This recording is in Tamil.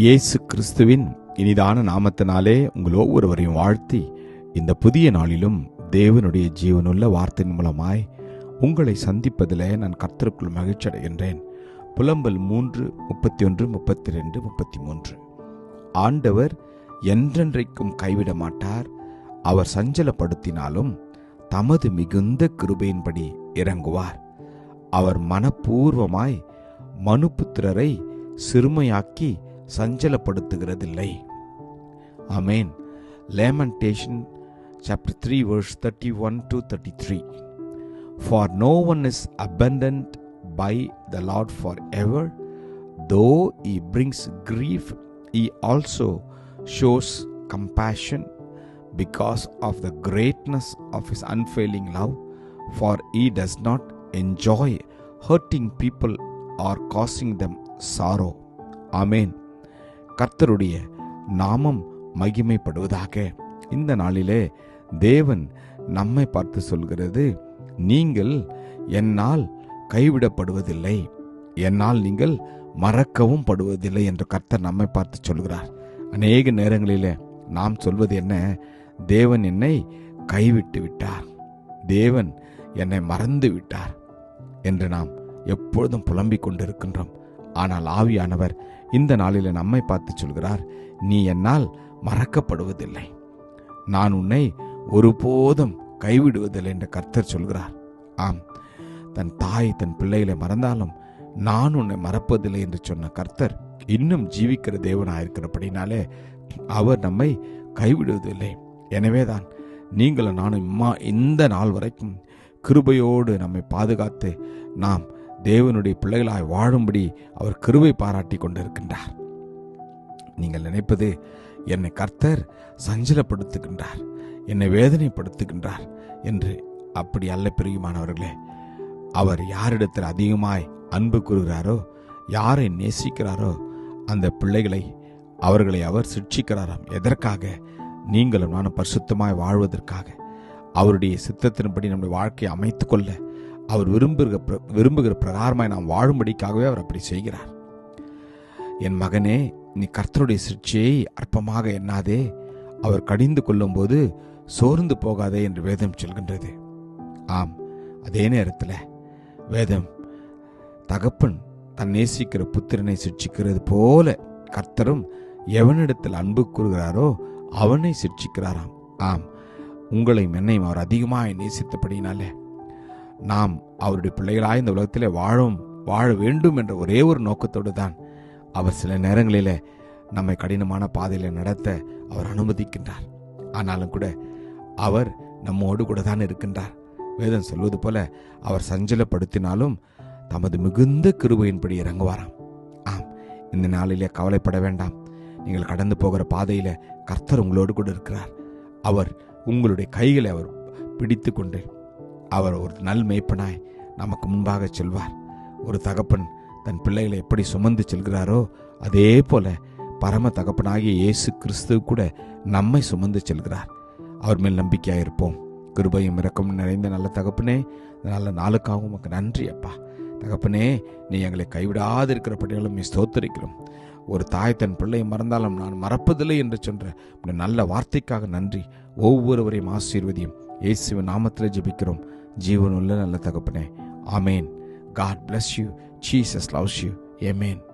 இயேசு கிறிஸ்துவின் இனிதான நாமத்தினாலே உங்கள் ஒவ்வொருவரையும் வாழ்த்தி இந்த புதிய நாளிலும் தேவனுடைய ஜீவனுள்ள வார்த்தையின் மூலமாய் உங்களை சந்திப்பதிலே நான் கர்த்தருக்குள் மகிழ்ச்சி அடைகின்றேன் புலம்பல் மூன்று முப்பத்தி ஒன்று முப்பத்தி ரெண்டு முப்பத்தி மூன்று ஆண்டவர் என்றென்றைக்கும் கைவிட மாட்டார். அவர் சஞ்சலப்படுத்தினாலும் தமது மிகுந்த கிருபையின்படி இறங்குவார். அவர் மனப்பூர்வமாய் மனுபுத்திரரை சிறுமையாக்கி சஞ்சலப்படுத்துகிறதில்லை amen lamentation chapter three verse thirty one to thirty three for no one is abundant by the lord for ever though he brings grief he also shows compassion because of the greatness of his unfailing love for he does not enjoy hurting people or causing them sorrow ஆமென் கர்த்தருடைய நாமம் மகிமைப்படுவதாக. இந்த நாளிலே தேவன் நம்மை பார்த்து சொல்கிறது நீங்கள் என்னால் கைவிடப்படுவதில்லை. என்னால் நீங்கள் மறக்கவும் படுவதில்லை என்று கர்த்தர் நம்மை பார்த்து சொல்கிறார். அநேக நேரங்களிலே நாம் சொல்வது என்ன? தேவன் என்னை கைவிட்டு விட்டார். தேவன் என்னை மறந்து விட்டார் என்று நாம் எப்பொழுதும் புலம்பிக் கொண்டிருக்கின்றோம். ஆனால் ஆவியானவர் இந்த நாளில் நம்மை பார்த்து சொல்கிறார் நீ என்னால் மறக்கப்படுவதில்லை. நான் உன்னை ஒருபோதும் கைவிடுவதில்லை என்று கர்த்தர் சொல்கிறார். ஆம் தன் தாய் தன் பிள்ளைகளை மறந்தாலும் நான் உன்னை மறப்பதில்லை என்று சொன்ன கர்த்தர் இன்னும் ஜீவிக்கிற தேவனாயிருக்கிறபடினாலே அவர் நம்மை கைவிடுவதில்லை. எனவேதான் நீங்களும் நானும் இம்மா இந்த நாள் வரைக்கும் கிருபையோடு நம்மை பாதுகாத்து நாம் தேவனுடைய பிள்ளைகளாய் வாழும்படி அவர் கிருவை பாராட்டி கொண்டிருக்கின்றார். நீங்கள் நினைப்பது என்னை கர்த்தர் சஞ்சலப்படுத்துகின்றார் என்னை வேதனைப்படுத்துகின்றார் என்று அப்படி அல்ல பிரியுமானவர்களே. அவர் யாரிடத்தில் அதிகமாய் அன்பு கூறுகிறாரோ யாரை நேசிக்கிறாரோ அந்த பிள்ளைகளை அவர்களை அவர் சிக்ஷிக்கிறாராம் எதற்காக? நீங்களும் நானும் பரிசுத்தமாய் வாழ்வதற்காக. அவருடைய சித்தத்தின்படி நம்முடைய வாழ்க்கையை அமைத்துக்கொள்ள அவர் விரும்புகிற பிர- விரும்புகிற பிரகாரமாய் நாம் வாழும்படிக்காகவே அவர் அப்படி செய்கிறார். என் மகனே நீ கர்த்தருடைய சிற்சியை அற்பமாக எண்ணாதே. அவர் கடிந்து கொள்ளும்போது சோர்ந்து போகாதே என்று வேதம் சொல்கின்றது. ஆம் அதே நேரத்தில் வேதம் தகப்பன் தன் நேசிக்கிற புத்திரனை சிட்சிக்கிறது போல கர்த்தரும் எவனிடத்தில் அன்பு கூறுகிறாரோ அவனை சிட்சிக்கிறாராம் ஆம் உங்களையும் என்னையும் அவர் அதிகமாக நேசித்தபடினாலே நாம் அவருடைய பிள்ளைகளாய் இந்த உலகத்திலே வாழும் வாழ வேண்டும் என்ற ஒரே ஒரு நோக்கத்தோடு தான் அவர் சில நேரங்களில் நம்மை கடினமான பாதையில் நடத்த அவர் அனுமதிக்கின்றார். ஆனாலும் கூட அவர் நம்மோடு கூட தான் இருக்கின்றார். வேதம் சொல்வது போல அவர் சஞ்சலப்படுத்தினாலும் தமது மிகுந்த கிருபையின்படி இறங்குவாராம். ஆம் இந்த நாளிலே கவலைப்பட வேண்டாம். நீங்கள் கடந்து போகிற பாதையில் கர்த்தர் உங்களோடு கூட இருக்கிறார். அவர் உங்களுடைய கைகளை அவர் பிடித்து கொண்டு அவர் ஒரு நல் மேய்ப்பனாய் நமக்கு முன்பாக செல்வார். ஒரு தகப்பன் தன் பிள்ளைகளை எப்படி சுமந்து செல்கிறாரோ அதே போல பரம தகப்பனாகிய இயேசு கிறிஸ்து கூட நம்மை சுமந்து செல்கிறார். அவர் மேல் நம்பிக்கையாக இருப்போம். கிருபையும் இறக்கம் நிறைந்த நல்ல தகப்பனே நல்ல நாளுக்காகவும் உமக்கு நன்றி அப்பா. தகப்பனே நீ எங்களை கைவிடாது இருக்கிறபடியாலும் நீ ஸ்தோத்தரிக்கிறோம். ஒரு தாய் தன் பிள்ளையை மறந்தாலும் நான் மறப்பதில்லை என்று சொன்ற நல்ல வார்த்தைக்காக நன்றி. ஒவ்வொருவரையும் ஆசீர்வதியும். இயேசுவின் நாமத்தில் ஜெபிக்கிறோம். ஜீவனுள்ள நல்ல தகப்பனே. ஆமேன். God bless you Jesus loves you amen